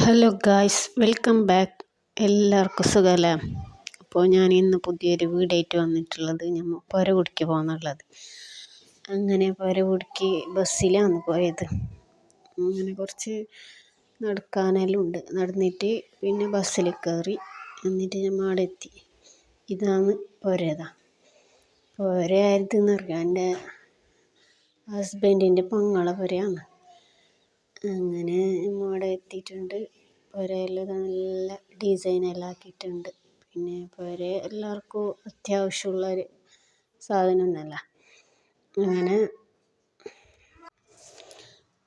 Hello guys welcome back. എല്ലാവർക്കും സുഖമല്ലേ? അപ്പോൾ ഞാൻ ഇന്ന് പുതിയൊരു വീടായിട്ട് വന്നിട്ടുള്ളത് വന്നിട്ടുള്ളത് പുര കുടിക്ക് പോകുന്നുള്ളത് അങ്ങനെ പുരകുടിക്ക് ബസ്സിലാണ് പോയത്. അങ്ങനെ കുറച്ച് നടക്കാനെല്ലാം ഉണ്ട്. നടന്നിട്ട് പിന്നെ ബസ്സിൽ കയറി എന്നിട്ട് ഞമ്മ അവിടെ എത്തി. ഇതാണ് പുരതാ. പുര ആയതെന്ന് അറിയാം. എന്റെ ഹസ്ബൻഡിന്റെ പങ്ങളെ പുരയാണ്. അങ്ങനെ അവിടെ എത്തിയിട്ടുണ്ട് പുരയെല്ലാം നല്ല ഡിസൈനെല്ലാം ആക്കിയിട്ടുണ്ട്. പിന്നെ പുര എല്ലാവർക്കും അത്യാവശ്യമുള്ളൊരു സാധനം തന്നെയല്ല അങ്ങനെ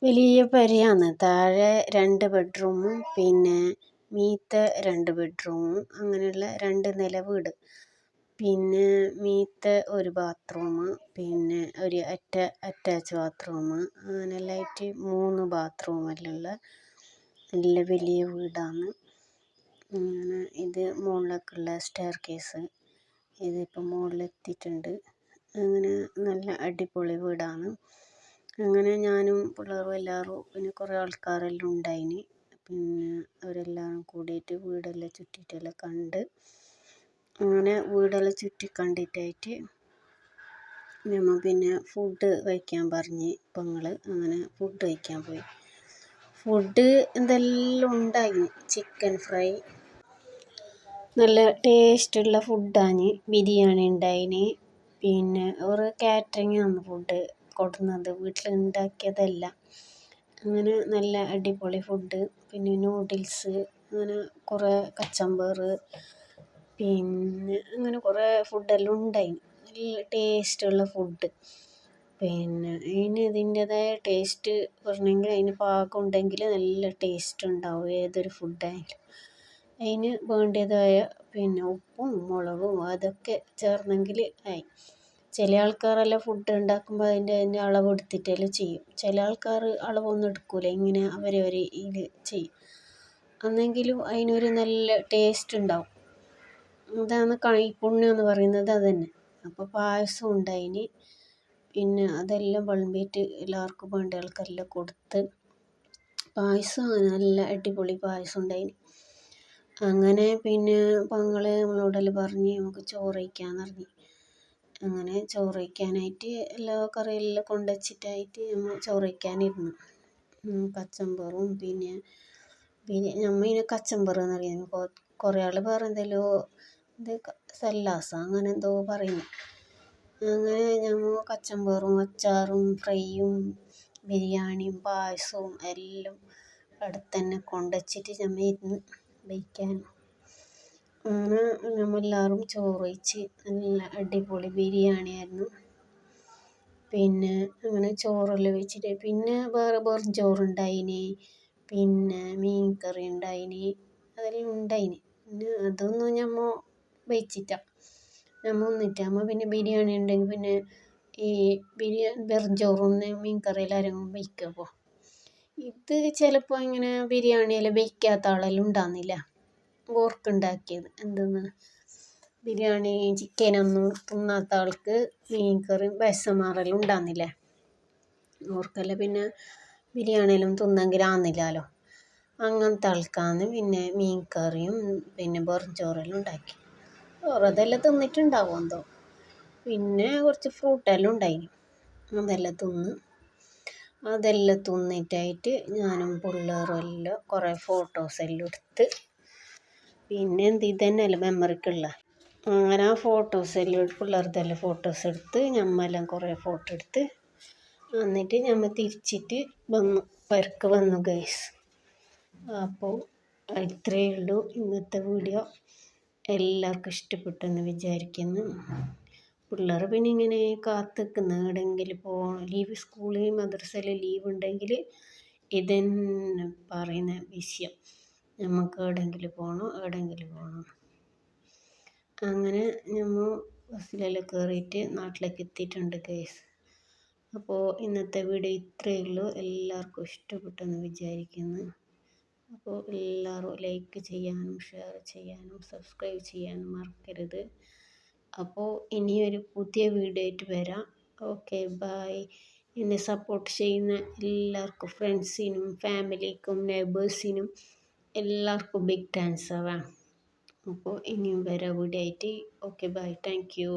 വലിയ പുരയാണ്. താഴെ രണ്ട് ബെഡ്റൂമും പിന്നെ മീത്തെ രണ്ട് ബെഡ്റൂമും അങ്ങനെയുള്ള രണ്ട് നില വീട്. പിന്നെ മീത്തെ ഒരു ബാത്റൂം പിന്നെ ഒരു അറ്റ അറ്റാച്ച് ബാത്റൂം അങ്ങനെയെല്ലാം ആയിട്ട് മൂന്ന് ബാത്റൂമെല്ലാം ഉള്ള നല്ല വലിയ വീടാണ്. അങ്ങനെ ഇത് മുകളിലേക്കുള്ള സ്റ്റെയർ കേസ് ഇതിപ്പോൾ മുകളിലെത്തിയിട്ടുണ്ട് അങ്ങനെ നല്ല അടിപൊളി വീടാണ്. അങ്ങനെ ഞാനും പിള്ളേരും എല്ലാവരും പിന്നെ കുറേ ആൾക്കാരെല്ലാം ഉണ്ടായിന്. പിന്നെ അവരെല്ലാം കൂടിയിട്ട് വീടെല്ലാം ചുറ്റിയിട്ടെല്ലാം കണ്ട് അങ്ങനെ വീടെല്ലാം ചുറ്റി കണ്ടിട്ടായിട്ട് ഞമ്മ പിന്നെ ഫുഡ് കഴിക്കാൻ പറഞ്ഞ് പെങ്ങൾ അങ്ങനെ ഫുഡ് കഴിക്കാൻ പോയി. ഫുഡ് എന്തെല്ലാം ഉണ്ടായി? ചിക്കൻ ഫ്രൈ നല്ല ടേസ്റ്റുള്ള ഫുഡാണ് ബിരിയാണി ഉണ്ടായിന്. പിന്നെ ഒരു കാറ്ററിംഗ് ആണ് ഫുഡ് കൊടുക്കുന്നത് വീട്ടിൽ ഉണ്ടാക്കിയതല്ല അങ്ങനെ നല്ല അടിപൊളി ഫുഡ് പിന്നെ നൂഡിൽസ് അങ്ങനെ കുറേ കച്ചമ്പർ പിന്നെ അങ്ങനെ കുറേ ഫുഡെല്ലാം ഉണ്ടായി. നല്ല ടേസ്റ്റുള്ള ഫുഡ് പിന്നെ അതിന് ഇതിന്റേതായ ടേസ്റ്റ് വരണമെങ്കിൽ അതിന് പാകം ഉണ്ടെങ്കിൽ നല്ല ടേസ്റ്റ് ഉണ്ടാവും ഏതൊരു ഫുഡായാലും അതിന് വേണ്ടതായ പിന്നെ ഉപ്പും മുളകും അതൊക്കെ ചേർന്നെങ്കിൽ ആയി. ചില ആൾക്കാരെല്ലാം ഫുഡ് ഉണ്ടാക്കുമ്പോൾ അതിന്റെ അതിന്റെ അളവ് എടുത്തിട്ടെല്ലാം ചെയ്യും. ചില ആൾക്കാർ അളവൊന്നും എടുക്കില്ല ഇങ്ങനെ അവരവർ ഇത് ചെയ്യും. അന്നെങ്കിലും അതിനൊരു നല്ല ടേസ്റ്റ് ഉണ്ടാവും. അതാണ് കൈപ്പുണ്യം എന്ന് പറയുന്നത് അത് തന്നെ. അപ്പോൾ പായസം ഉണ്ടായിന് പിന്നെ അതെല്ലാം വിളമ്പിയിട്ട് എല്ലാവർക്കും വേണ്ട ആൾക്കാരെല്ലാം കൊടുത്ത് പായസം നല്ല അടിപൊളി പായസം ഉണ്ടായിന്. അങ്ങനെ പിന്നെ പെങ്ങൾ നമ്മളോടെല്ലാം പറഞ്ഞ് നമുക്ക് ചോറ് കഴിക്കാമെന്ന് പറഞ്ഞ്. അങ്ങനെ ചോറ് കഴിക്കാനായിട്ട് എല്ലാ കറിയെല്ലാം കൊണ്ടുവച്ചിട്ടായിട്ട് നമ്മൾ ചോറ് കഴിക്കാനിരുന്നു. കച്ചമ്പറും പിന്നെ പിന്നെ നമ്മൾ ഇതിനെ കച്ചമ്പറ് എന്ന് പറയുന്നത് കുറേ ആൾ വേറെ എന്തെല്ലോ ഇത് സല്ലാസ അങ്ങനെ എന്തോ പറയുന്നു. അങ്ങനെ ഞങ്ങൾ കച്ചമ്പറും അച്ചാറും ഫ്രൈയും ബിരിയാണിയും പായസവും എല്ലാം അടുത്ത് തന്നെ കൊണ്ടുവച്ചിട്ട് ഞമ്മ ഇരുന്ന് കഴിക്കാൻ അങ്ങനെ ഞമ്മ ചോറ് കഴിച്ച് നല്ല അടിപൊളി ബിരിയാണിയായിരുന്നു. പിന്നെ അങ്ങനെ ചോറെല്ലാം വെച്ചിട്ട് പിന്നെ വേറെ വെറും ചോറുണ്ടായിന് പിന്നെ മീൻ കറി ഉണ്ടായിന് അതെല്ലാം ഉണ്ടായിന്. പിന്നെ അതൊന്നും ഞമ്മ വെച്ചിട്ട നമ്മൾ ഒന്നിട്ടാകുമ്പോൾ പിന്നെ ബിരിയാണി ഉണ്ടെങ്കിൽ പിന്നെ ഈ ബിരിയാണി വെറും ചോറും മീൻ കറിയെല്ലാം അപ്പോൾ ഇത് ചിലപ്പോൾ ഇങ്ങനെ ബിരിയാണിയെല്ലാം വെക്കാത്ത ആളെല്ലാം ഉണ്ടാകുന്നില്ല ഓർക്കുണ്ടാക്കിയത് എന്തെന്ന്? ബിരിയാണി ചിക്കനൊന്നും തിന്നാത്ത ആൾക്ക് മീൻ കറി വിശമാറെല്ലാം ഉണ്ടാകുന്നില്ലേ ഓർക്കെല്ലാം പിന്നെ ബിരിയാണിയെല്ലാം തിന്നെങ്കിൽ ആകുന്നില്ലല്ലോ അങ്ങനത്തെ ആൾക്കാന്ന് പിന്നെ മീൻ കറിയും പിന്നെ വെറും ചോറെല്ലാം ഉണ്ടാക്കി. അതെല്ലാം തിന്നിട്ടുണ്ടാവും എന്തോ. പിന്നെ കുറച്ച് ഫ്രൂട്ടെല്ലാം ഉണ്ടായിന് അതെല്ലാം തിന്ന്. അതെല്ലാം തിന്നിട്ടായിട്ട് ഞാനും പിള്ളേറും എല്ലാം കുറേ ഫോട്ടോസെല്ലാം എടുത്ത് പിന്നെ എന്ത് ഇതന്നെയല്ലേ മെമ്മറിക്കുള്ള അങ്ങനെ ആ ഫോട്ടോസെല്ലാം പിള്ളേർതെല്ലാം ഫോട്ടോസ് എടുത്ത് ഞമ്മെല്ലാം കുറേ ഫോട്ടോ എടുത്ത് എന്നിട്ട് ഞമ്മ തിരിച്ചിട്ട് വന്നു പെരക്ക് വന്നു ഗൈസ് അപ്പോൾ ഇത്രയേ ഉള്ളൂ ഇന്നത്തെ വീഡിയോ എല്ലാവർക്കും ഇഷ്ടപ്പെട്ടെന്ന് വിചാരിക്കുന്നു. പിള്ളേർ പിന്നെ ഇങ്ങനെ കാത്ത് നേടെങ്കിൽ എവിടെയെങ്കിലും പോകണം. ലീവ് സ്കൂളിൽ മദ്രസയിൽ ലീവ് ഉണ്ടെങ്കിൽ ഇതന്നെ പറയുന്ന വിഷയം. നമുക്ക് എവിടെയെങ്കിലും പോകണം എവിടെയെങ്കിലും പോകണം. അങ്ങനെ നമ്മൾ ബസ്സിലെല്ലാം കയറിയിട്ട് നാട്ടിലേക്ക് എത്തിയിട്ടുണ്ട് കേസ് അപ്പോൾ ഇന്നത്തെ വീഡിയോ ഇത്രയേ ഉള്ളൂ. എല്ലാവർക്കും ഇഷ്ടപ്പെട്ടെന്ന് വിചാരിക്കുന്നു. അപ്പോൾ എല്ലാവരും ലൈക്ക് ചെയ്യാനും ഷെയർ ചെയ്യാനും സബ്സ്ക്രൈബ് ചെയ്യാനും മറക്കരുത്. അപ്പോൾ ഇനിയൊരു പുതിയ വീഡിയോ ആയിട്ട് വരാം. ഓക്കെ ബായ് എന്നെ സപ്പോർട്ട് ചെയ്യുന്ന എല്ലാവർക്കും ഫ്രണ്ട്സിനും ഫാമിലിക്കും നെയ്ബേഴ്സിനും എല്ലാവർക്കും ബിഗ് താങ്ക്സ് ആവാം. അപ്പോൾ ഇനിയും വരാം വീഡിയോ ആയിട്ട്. Okay bye thank you